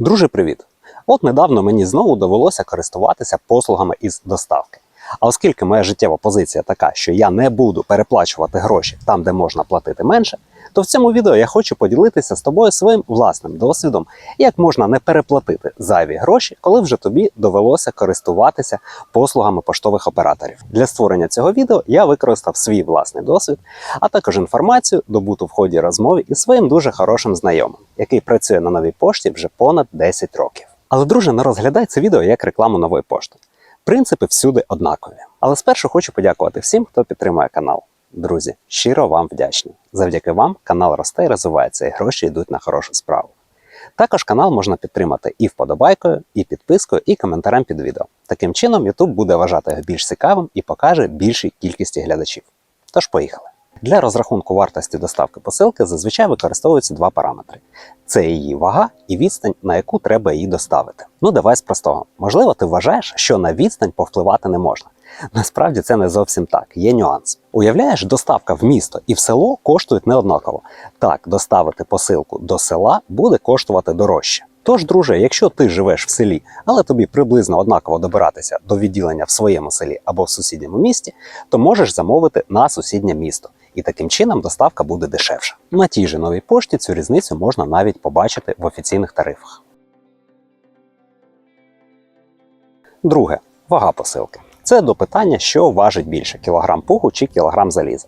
Друже, привіт! От недавно мені знову довелося користуватися послугами із доставки. А оскільки моя життєва позиція така, що я не буду переплачувати гроші там, де можна платити менше, то в цьому відео я хочу поділитися з тобою своїм власним досвідом, як можна не переплатити зайві гроші, коли вже тобі довелося користуватися послугами поштових операторів. Для створення цього відео я використав свій власний досвід, а також інформацію, добуту в ході розмови із своїм дуже хорошим знайомим, який працює на новій пошті вже понад 10 років. Але, друже, не розглядай це відео як рекламу нової пошти. Принципи всюди однакові. Але спершу хочу подякувати всім, хто підтримує канал. Друзі, щиро вам вдячні. Завдяки вам канал росте і розвивається, і гроші йдуть на хорошу справу. Також канал можна підтримати і вподобайкою, і підпискою, і коментарем під відео. Таким чином, YouTube буде вважати його більш цікавим і покаже більшій кількості глядачів. Тож поїхали. Для розрахунку вартості доставки посилки зазвичай використовуються два параметри: це її вага і відстань, на яку треба її доставити. Ну, давай з простого. Можливо, ти вважаєш, що на відстань повпливати не можна. Насправді це не зовсім так, є нюанс. Уявляєш, доставка в місто і в село коштують неоднаково. Так, доставити посилку до села буде коштувати дорожче. Тож, друже, якщо ти живеш в селі, але тобі приблизно однаково добиратися до відділення в своєму селі або в сусідньому місті, то можеш замовити на сусіднє місто. І таким чином доставка буде дешевша. На тій же новій пошті цю різницю можна навіть побачити в офіційних тарифах. Друге вага посилки. Це до питання, що важить більше кілограм пуху чи кілограм заліза.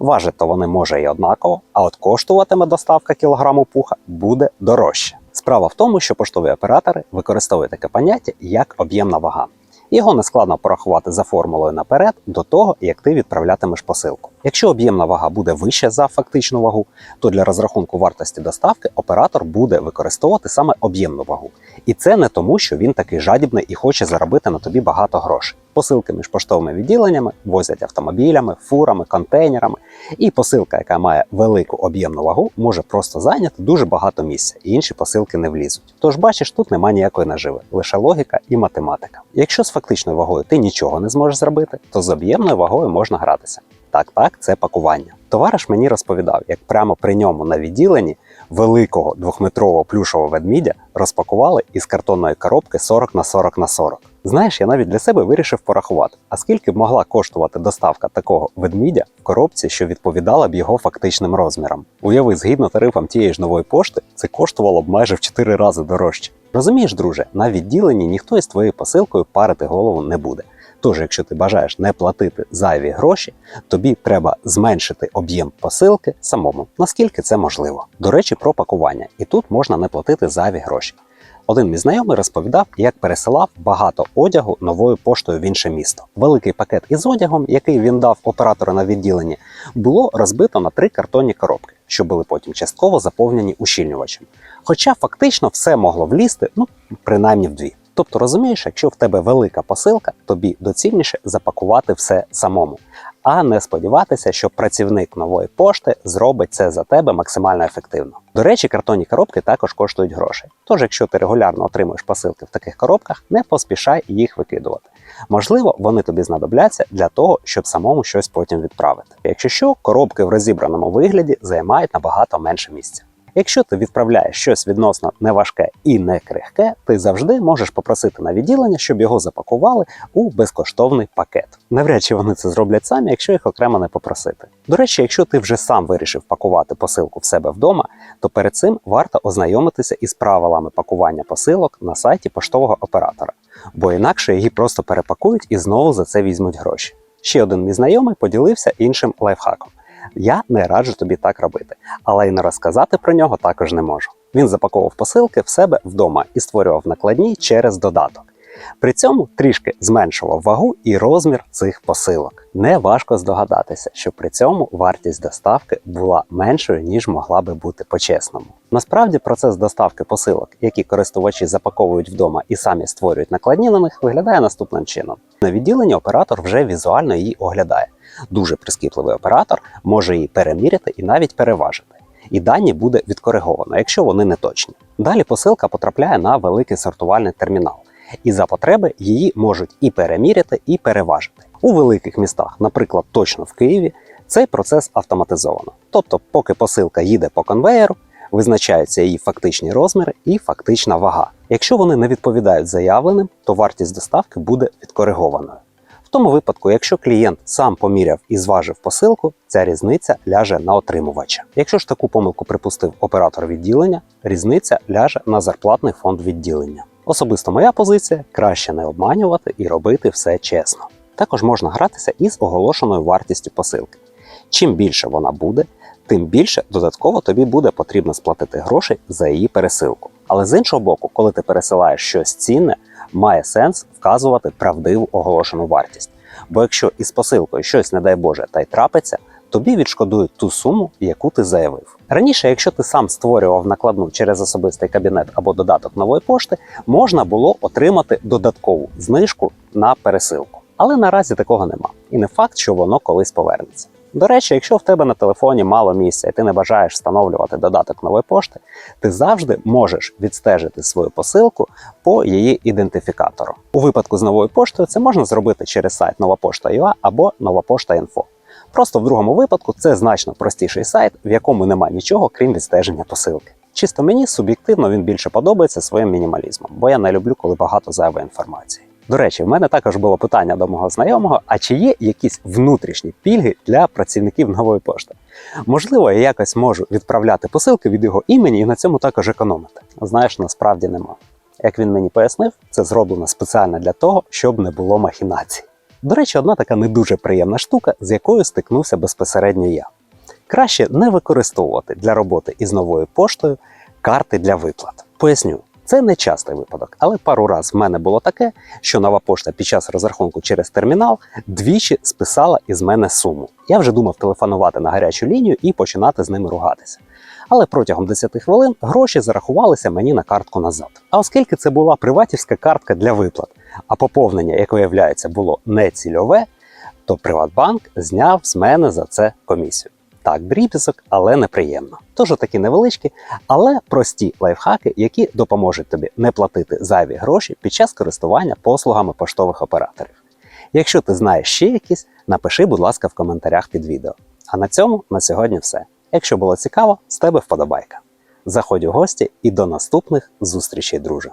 Важить то вони може і однаково, а от коштуватиме доставка кілограму пуха буде дорожче. Справа в тому, що поштові оператори використовують таке поняття як об'ємна вага. Його не складно порахувати за формулою наперед до того, як ти відправлятимеш посилку. Якщо об'ємна вага буде вища за фактичну вагу, то для розрахунку вартості доставки оператор буде використовувати саме об'ємну вагу. І це не тому, що він такий жадібний і хоче заробити на тобі багато грошей. Посилки між поштовими відділеннями возять автомобілями, фурами, контейнерами, і посилка, яка має велику об'ємну вагу, може просто зайняти дуже багато місця, і інші посилки не влізуть. Тож бачиш, тут немає ніякої наживи, лише логіка і математика. Якщо з фактичною вагою ти нічого не зможеш зробити, то з об'ємною вагою можна гратися. Так, так, це пакування. Товариш мені розповідав, як прямо при ньому на відділенні великого двохметрового плюшового ведмідя розпакували із картонної коробки 40 на 40 на 40. Знаєш, я навіть для себе вирішив порахувати, а скільки б могла коштувати доставка такого ведмідя в коробці, що відповідала б його фактичним розмірам. Уяви, згідно тарифам тієї ж нової пошти, це коштувало б майже в 4 рази дорожче. Розумієш, друже, на відділенні ніхто із твоєю посилкою парити голову не буде. Тож, якщо ти бажаєш не платити зайві гроші, тобі треба зменшити об'єм посилки самому, наскільки це можливо. До речі, про пакування. І тут можна не платити зайві гроші. Один мій знайомий розповідав, як пересилав багато одягу новою поштою в інше місто. Великий пакет із одягом, який він дав оператору на відділенні, було розбито на три картонні коробки, що були потім частково заповнені ущільнювачем. Хоча фактично все могло влізти, ну принаймні вдві. Тобто розумієш, якщо в тебе велика посилка, тобі доцільніше запакувати все самому, а не сподіватися, що працівник нової пошти зробить це за тебе максимально ефективно. До речі, картонні коробки також коштують грошей. Тож, якщо ти регулярно отримуєш посилки в таких коробках, не поспішай їх викидувати. Можливо, вони тобі знадобляться для того, щоб самому щось потім відправити. Якщо що, коробки в розібраному вигляді займають набагато менше місця. Якщо ти відправляєш щось відносно неважке і не крихке, ти завжди можеш попросити на відділення, щоб його запакували у безкоштовний пакет. Навряд чи вони це зроблять самі, якщо їх окремо не попросити. До речі, якщо ти вже сам вирішив пакувати посилку в себе вдома, то перед цим варто ознайомитися із правилами пакування посилок на сайті поштового оператора, бо інакше її просто перепакують і знову за це візьмуть гроші. Ще один мій знайомий поділився іншим лайфхаком. Я не раджу тобі так робити, але й не розказати про нього також не можу. Він запаковував посилки в себе вдома і створював накладні через додаток. При цьому трішки зменшував вагу і розмір цих посилок. Не важко здогадатися, що при цьому вартість доставки була меншою, ніж могла би бути по-чесному. Насправді процес доставки посилок, які користувачі запаковують вдома і самі створюють накладні на них, виглядає наступним чином. На відділенні оператор вже візуально її оглядає. Дуже прискіпливий оператор може її переміряти і навіть переважити. І дані буде відкориговано, якщо вони не точні. Далі посилка потрапляє на великий сортувальний термінал, і за потреби її можуть і переміряти, і переважити. У великих містах, наприклад, точно в Києві, цей процес автоматизовано. Тобто, поки посилка їде по конвеєру, Визначаються її фактичні розміри і фактична вага. Якщо вони не відповідають заявленим, то вартість доставки буде відкоригованою. В тому випадку, якщо клієнт сам поміряв і зважив посилку, ця різниця ляже на отримувача. Якщо ж таку помилку припустив оператор відділення, різниця ляже на зарплатний фонд відділення. Особисто моя позиція краще не обманювати і робити все чесно. Також можна гратися із оголошеною вартістю посилки. Чим більше вона буде, тим більше додатково тобі буде потрібно сплатити грошей за її пересилку. Але з іншого боку, коли ти пересилаєш щось цінне, має сенс вказувати правдиву оголошену вартість. Бо якщо із посилкою щось, не дай Боже, та й трапиться, тобі відшкодують ту суму, яку ти заявив. Раніше, якщо ти сам створював накладну через особистий кабінет або додаток нової пошти, можна було отримати додаткову знижку на пересилку. Але наразі такого нема. І не факт, що воно колись повернеться. До речі, якщо в тебе на телефоні мало місця і ти не бажаєш встановлювати додаток нової пошти, ти завжди можеш відстежити свою посилку по її ідентифікатору. У випадку з новою поштою це можна зробити через сайт новопошта.ua або новопошта.інфо. Просто в другому випадку це значно простіший сайт, в якому нема нічого, крім відстеження посилки. Чисто мені суб'єктивно він більше подобається своїм мінімалізмом, бо я не люблю, коли багато зайвої інформації. До речі, в мене також було питання до мого знайомого: а чи є якісь внутрішні пільги для працівників нової пошти? Можливо, я якось можу відправляти посилки від його імені і на цьому також економити. Знаєш, насправді нема. Як він мені пояснив, це зроблено спеціально для того, щоб не було махінацій. До речі, одна така не дуже приємна штука, з якою стикнувся безпосередньо я. Краще не використовувати для роботи із новою поштою карти для виплат. Поясню, це не частий випадок, але пару разів в мене було таке, що нова пошта під час розрахунку через термінал двічі списала із мене суму. Я вже думав телефонувати на гарячу лінію і починати з ними ругатися. Але протягом 10 хвилин гроші зарахувалися мені на картку назад. А оскільки це була приватівська картка для виплат, а поповнення, як виявляється, було не цільове, то Приватбанк зняв з мене за це комісію. Так, дріб'язок, але неприємно. Тож такі невеличкі, але прості лайфхаки, які допоможуть тобі не платити зайві гроші під час користування послугами поштових операторів. Якщо ти знаєш ще якісь, напиши, будь ласка, в коментарях під відео. А на цьому на сьогодні все. Якщо було цікаво, з тебе вподобайка. Заходь у гості і до наступних зустрічей, друже!